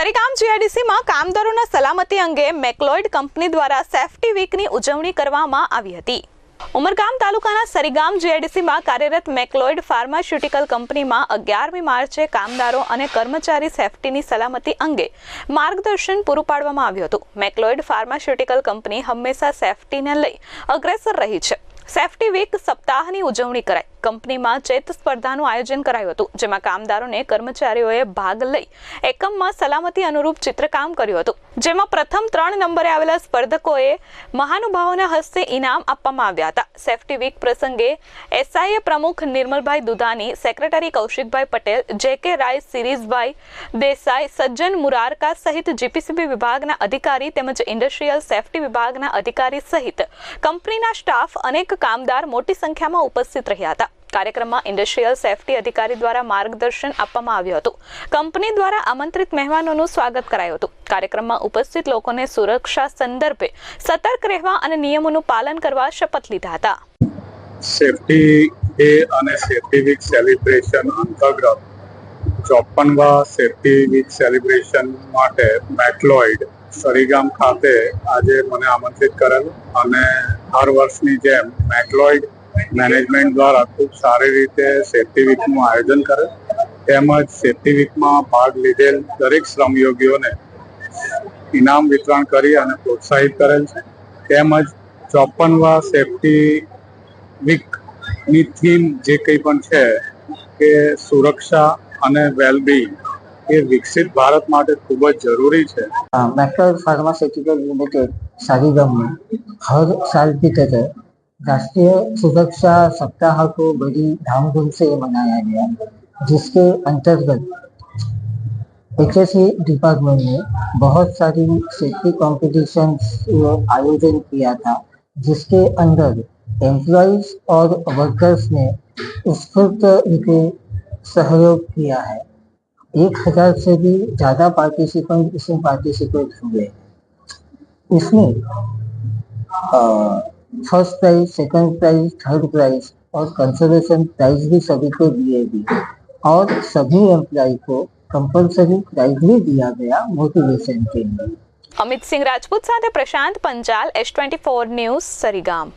સરીગામ જીઆઈડીસીમાં કામદારોના સલામતી અંગે મેકલોઇડ કંપની દ્વારા સેફટી વીકની ઉજવણી કરવામાં આવી હતી. ઉમરગામ તાલુકાના સરીગામ જીઆઈડીસીમાં કાર્યરત મેકલોઇડ ફાર્માસ્યુટિકલ કંપનીમાં અગિયારમી માર્ચે કામદારો અને કર્મચારી સેફટીની સલામતી અંગે માર્ગદર્શન પૂરું પાડવામાં આવ્યું હતું. મેકલોઇડ ફાર્માસ્યુટિકલ કંપની હંમેશા સેફટીને લઈ અગ્રેસર રહી છે. સેફટી વીક સપ્તાહની ઉજવણી કરાઈ. કંપનીમાં ચેત સ્પર્ધાનું આયોજન કરાયું હતું, જેમાં કામદારોને કર્મચારીઓએ ભાગ લઈ એકમમાં સલામતી અનુરૂપ ચિત્રકામ કર્યું હતું, જેમાં પ્રથમ ત્રણ નંબરે આવેલા સ્પર્ધકોએ મહાનુભાવોના હસ્તે ઇનામ આપવામાં આવ્યા હતા. સેફટી વીક પ્રસંગે એસઆઈએ પ્રમુખ નિર્મલભાઈ દુધાની, સેક્રેટરી કૌશિકભાઈ પટેલ જે કે રાય સિરીઝભાઈ દેસાઈ, સજ્જન મુરારકા સહિત જીપીસીબી વિભાગના અધિકારી તેમજ ઇન્ડસ્ટ્રીયલ સેફ્ટી વિભાગના અધિકારી સહિત કંપનીના સ્ટાફ અનેક કામદાર મોટી સંખ્યામાં ઉપસ્થિત રહ્યા હતા. કાર્યક્રમમાં ઇન્ડસ્ટ્રીયલ સેફટી અધિકારી દ્વારા માર્ગદર્શન આપવામાં આવ્યું હતું. કંપની દ્વારા આમંત્રિત મહેમાનોનું સ્વાગત કરાયું હતું. કાર્યક્રમમાં ઉપસ્થિત લોકોને સુરક્ષા સંદર્ભે સતર્ક રહેવા અને નિયમોનું પાલન કરવા શપથ લીધા હતા. સેફટી ડે અને સેફટી વીક સેલિબ્રેશન અંતર્ગત ચોપનવા સેફટી વીક સેલિબ્રેશન માટે મેટલોઇડ સરીગામ ખાતે આજે મને આમંત્રિત કરેલ અને હર વર્ષની જેમ મેકલોઇડ મેનેજમેન્ટ દ્વારા ખૂબ સારી રીતે સેફ્ટી વીકનું આયોજન કરે. તેમજ સેફ્ટી વીકમાં ભાગ લીધેલ દરેક શ્રમયોગીઓને ઇનામ વિતરણ કરી અને પ્રોત્સાહિત કરેલ છે. તેમજ ચોપનવા સેફ્ટી વીકની થીમ જે કંઈ પણ છે કે સુરક્ષા અને વેલબીંગ એ વિકસિત ભારત માટે ખૂબ જ જરૂરી છે. મેટલ ફાર્માસ્યુટિકલ લિમિટેડ સારીગામમાં હર સાલ બીતે राष्ट्रीय सुरक्षा सप्ताह को बड़ी धामधूम से मनाया गया, जिसके अंतर्गत एच एस डिपार्टमेंट ने बहुत सारी सेफ्टी कॉम्पिटिशन आयोजन किया था, जिसके अंदर एम्प्लॉयज़ और वर्कर्स ने स्फूर्त रूपे सहयोग किया है। एक हज़ार से भी ज़्यादा पार्टिसिपेंट इसमें पार्टिसिपेट हुए। इसमें first prize second prize third prize और कंसर्वेशन प्राइज भी सभी को दिए गए और सभी एम्प्लॉय को कंपलसरी प्राइज भी दिया गया मोटिवेशन के लिए અમિત સિંહ રાજપૂત સાથે Prashant Panchal S twenty four news Sarigam